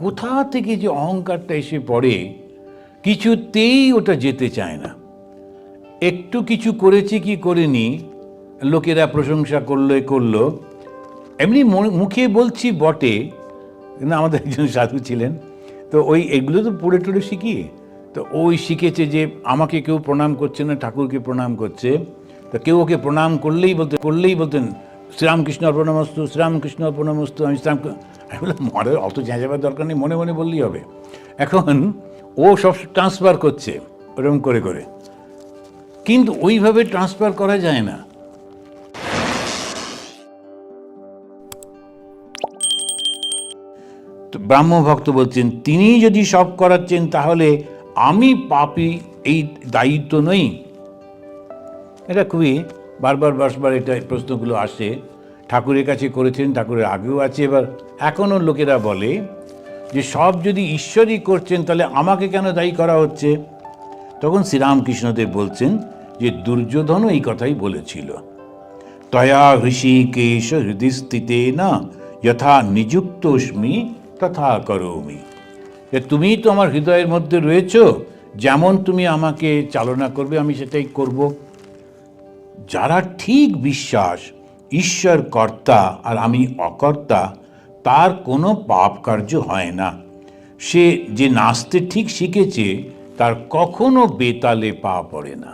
কোথা থেকে যে অহংকারটা এসে পড়ে, কিছুতেই ওটা যেতে চায় না। একটু কিছু করেছি কি করিনি, লোকেরা প্রশংসা করল, এ করল। এমনি মুখে বলছি বটে, কিন্তু আমাদের একজন সাধু ছিলেন। তো ওই, এগুলো তো পড়ে টড়ে শিখি। তো ওই শিখেছে যে আমাকে কেউ প্রণাম করছে না, ঠাকুরকে প্রণাম করছে। তো কেউ ওকে প্রণাম করলেই বলতে, করলেই বলতেন শ্রীরামকৃষ্ণ প্রণামস্তু শ্রীরামকৃষ্ণ প্রণামস্তু আমি শ্রীরাম আমি বললাম মনে অত চেঁচাবার দরকার নেই, মনে মনে বললেই হবে। এখন ও সব ট্রান্সফার করছে, ওরকম করে করে। কিন্তু ওইভাবে ট্রান্সফার করা যায় না। ব্রাহ্ম ভক্ত বলছেন, তিনি যদি সব করাচ্ছেন, তাহলে আমি পাপি এই দায়িত্ব নই। এটা খুবই বারবার বারবার এটা প্রশ্নগুলো আসে। ঠাকুরের কাছে করেছেন, ঠাকুরের আগেও আছে। এবার এখনও লোকেরা বলে যে, সব যদি ঈশ্বরই করছেন, তাহলে আমাকে কেন দায়ী করা হচ্ছে? তখন শ্রীরামকৃষ্ণদেব বলছেন যে দুর্যোধনও এই কথাই বলেছিল। তয়া হৃষিকেশ হৃদয়স্থিতে না, যথা নিযুক্তস্মি তথা করৌমি। যে, তুমি তো আমার হৃদয়ের মধ্যে রয়েছো, যেমন তুমি আমাকে চালনা করবে, আমি সেটাই করব। যারা ঠিক বিশ্বাস, ঈশ্বর কর্তা আর আমি অকর্তা, তার কোনো পাপ কার্য হয় না। সে যে নাচতে ঠিক শিখেছে, তার কখনো বেতালে পা পড়ে না।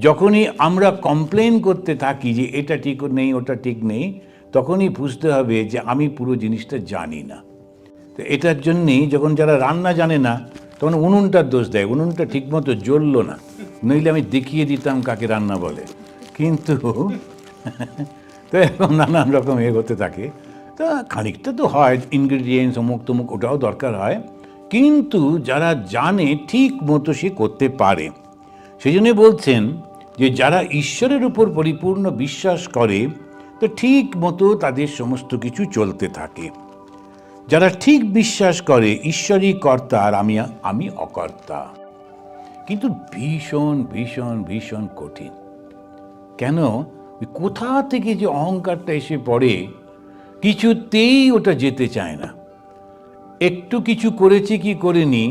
যখনই আমরা কমপ্লেন করতে থাকি যে এটা ঠিক নেই, ওটা ঠিক নেই, তখনই বুঝতে হবে যে আমি পুরো জিনিসটা জানি না। তো এটার জন্যেই যখন যারা রান্না জানে না, তখন উনুনটার দোষ দেয়, উনুনটা ঠিকমতো জ্বললো না। নইলে আমি দেখিয়ে দিতাম কাকে রান্না বলে। কিন্তু তো এরকম নানান রকম এ হতে থাকে। তো খানিকটা তো হয় ইনগ্রিডিয়েন্টস অমুক তমুক ওটাও দরকার হয়। কিন্তু যারা জানে ঠিক মতো সে করতে পারে। সেই জন্য বলছেন যে যারা ঈশ্বরের উপর পরিপূর্ণ বিশ্বাস করে, তো ঠিক মতো তাদের সমস্ত কিছু চলতে থাকে। যারা ঠিক বিশ্বাস করে, ঈশ্বরই কর্তা আর আমি আমি অকর্তা। কিন্তু ভীষণ ভীষণ ভীষণ কঠিন। কেন? কোথা থেকে যে অহংকারটা এসে পড়ে, কিছুতেই ওটা যেতে চায় না। একটু কিছু করেছি কি করেনি,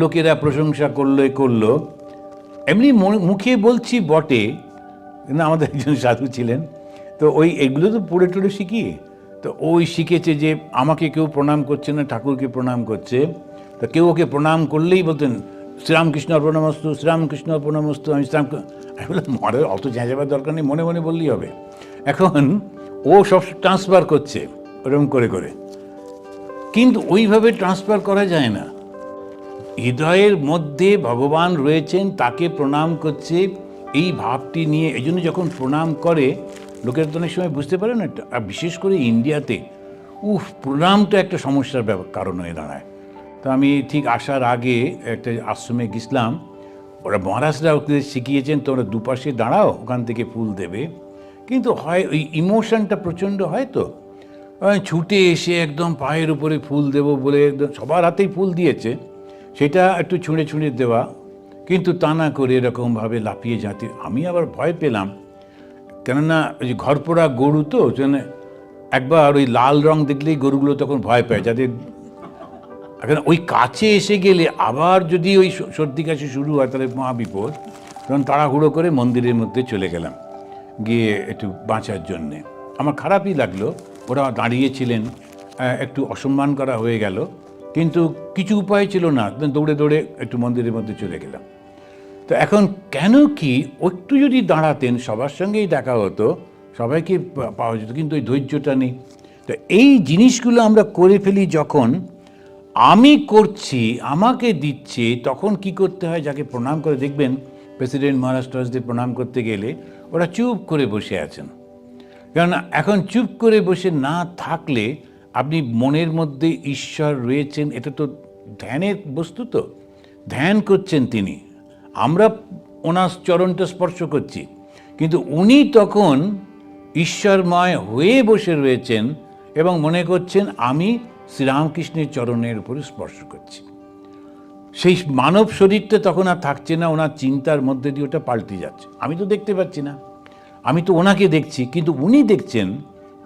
লোকেরা প্রশংসা করল করল। এমনি মুখে বলছি বটে, কিন্তু আমাদের একজন সাধু ছিলেন। তো ওই এগুলো তো পড়ে টড়ে শিখি তো ওই শিখেছে যে আমাকে কেউ প্রণাম করছে না, ঠাকুরকে প্রণাম করছে। তো কেউ ওকে প্রণাম করলেই বলতেন শ্রীরামকৃষ্ণ প্রণামস্তু শ্রীরামকৃষ্ণ প্রণামস্তু আমি শ্রীরাম আমি বললাম মনে অত চেঁচাবার দরকার নেই, মনে মনে বললেই হবে। এখন ও সব ট্রান্সফার করছে, ওরকম করে করে। কিন্তু ওইভাবে ট্রান্সফার করা যায় না। হৃদয়ের মধ্যে ভগবান রয়েছেন, তাকে প্রণাম করছে, এই ভাবটি নিয়ে, এই জন্য যখন প্রণাম করে, লোকের তো অনেক সময় বুঝতে পারে না, আর বিশেষ করে ইন্ডিয়াতে, উফ, প্রণাম তো একটা সমস্যার কারণ হয়ে দাঁড়ায়। তো আমি ঠিক আসার আগে একটা আশ্রমে গেছিলাম। ওরা মহারাজরা ওকে শিখিয়েছেন, তোমরা দুপাশে দাঁড়াও, ওখান থেকে ফুল দেবে। কিন্তু হয় ওই ইমোশনটা প্রচণ্ড হয় তো। ছুটে এসে একদম পায়ের উপরে ফুল দেব বলে একদম সবার হাতেই ফুল দিয়েছে। সেটা একটু ছুঁড়ে ছুঁড়ে দেওয়া। কিন্তু তা না করে এরকমভাবে লাফিয়ে যাতে আমি আবার ভয় পেলাম। কেননা ওই যে ঘরপোড়া গরু তো একবার ওই লাল রং দেখলেই গরুগুলো তখন ভয় পায় যাদের এখন ওই কাছে এসে গেলে আবার যদি ওই সর্দি কাশি শুরু হয়, তাহলে মহা বিপদ তখন তাড়াহুড়ো করে মন্দিরের মধ্যে চলে গেলাম, গিয়ে একটু বাঁচার জন্যে। আমার খারাপই লাগল। ওরা দাঁড়িয়েছিলেন একটু অসম্মান করা হয়ে গেল। কিন্তু কিছু উপায় ছিল না দৌড়ে দৌড়ে একটু মন্দিরের মধ্যে চলে গেলাম। তো এখন কেন কি একটু যদি দাঁড়াতেন, সবার সঙ্গেই দেখা হতো, সবাইকে পাওয়া যেত, কিন্তু ওই ধৈর্যটা নেই। তো এই জিনিসগুলো আমরা করে ফেলি যখন আমি করছি, আমাকে দিচ্ছে, তখন কি করতে হয়? যাকে প্রণাম করে দেখবেন, প্রেসিডেন্ট মহারাষ্ট্রদের প্রণাম করতে গেলে ওরা চুপ করে বসে আছেন। কারণ এখন চুপ করে বসে না থাকলে আপনি মনের মধ্যে ঈশ্বর রয়েছেন, এটা তো ধ্যানের বস্তু তো। ধ্যান করছেন তিনি। আমরা ওনার চরণটা স্পর্শ করছি। কিন্তু উনি তখন ঈশ্বরময় হয়ে বসে রয়েছেন এবং মনে করছেন, আমি শ্রীরামকৃষ্ণের চরণের উপরে স্পর্শ করছি। সেই মানব শরীরটা তখন আর থাকছে না, ওনার চিন্তার মধ্যে দিয়ে ওটা পাল্টে যাচ্ছে। আমি তো দেখতে পাচ্ছি না। আমি তো ওনাকে দেখছি, কিন্তু উনি দেখছেন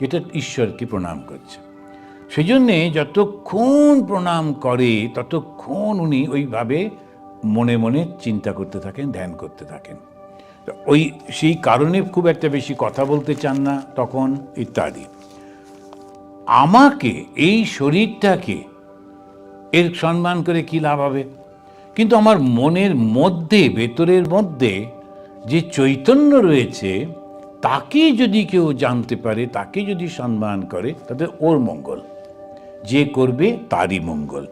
যেটা ঈশ্বরকে প্রণাম করছে। সেই জন্যে যতক্ষণ প্রণাম করে, ততক্ষণ উনি ওইভাবে মনে মনে চিন্তা করতে থাকেন, ধ্যান করতে থাকেন। ওই সেই কারণে খুব একটা বেশি কথা বলতে চান না তখন, ইত্যাদি। আমাকে, এই শরীরটাকে, এর সম্মান করে কি লাভ হবে? কিন্তু আমার মনের মধ্যে, ভেতরের মধ্যে যে চৈতন্য রয়েছে, তাকে যদি কেউ জানতে পারে, তাকে যদি সম্মান করে, তাতে ওর মঙ্গল। যে করবে, তারই মঙ্গল।